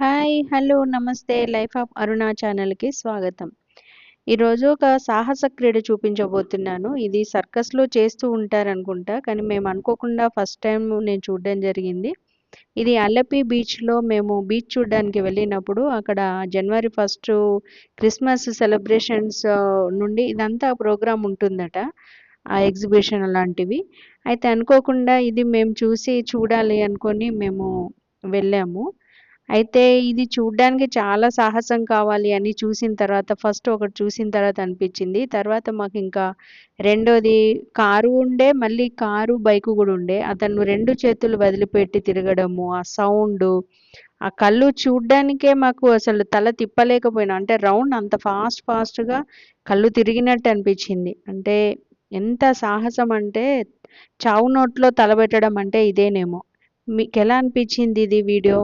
Hi hello namaste life of Aruna ఛానల్కి స్వాగతం. ఈరోజు ఒక సాహస క్రీడ చూపించబోతున్నాను. ఇది సర్కస్లో చేస్తూ ఉంటారనుకుంటా కానీ మేము అనుకోకుండా ఫస్ట్ టైం నేను చూడడం జరిగింది. ఇది అల్లపి బీచ్లో మేము బీచ్ చూడడానికి వెళ్ళినప్పుడు అక్కడ జనవరి ఫస్ట్ క్రిస్మస్ సెలబ్రేషన్స్ నుండి ఇదంతా ప్రోగ్రామ్ ఉంటుందట ఆ ఎగ్జిబిషన్ లాంటివి. అయితే అనుకోకుండా ఇది మేము చూసి చూడాలి అనుకొని మేము వెళ్ళాము. అయితే ఇది చూడ్డానికి చాలా సాహసం కావాలి అని చూసిన తర్వాత ఫస్ట్ ఒకటి చూసిన తర్వాత అనిపించింది. తర్వాత మాకు ఇంకా రెండోది కారు ఉండే మళ్ళీ కారు బైక్ కూడా ఉండే. అతను రెండు చేతులు వదిలిపెట్టి తిరగడము ఆ సౌండ్ ఆ కళ్ళు చూడ్డానికే మాకు అసలు తల తిప్పలేకపోయినా అంటే రౌండ్ అంత ఫాస్ట్ ఫాస్ట్గా కళ్ళు తిరిగినట్టు అనిపించింది. అంటే ఎంత సాహసం అంటే చావు నోట్లో తలబెట్టడం అంటే ఇదేనేమో. మీకు ఎలా అనిపించింది ఇది వీడియో?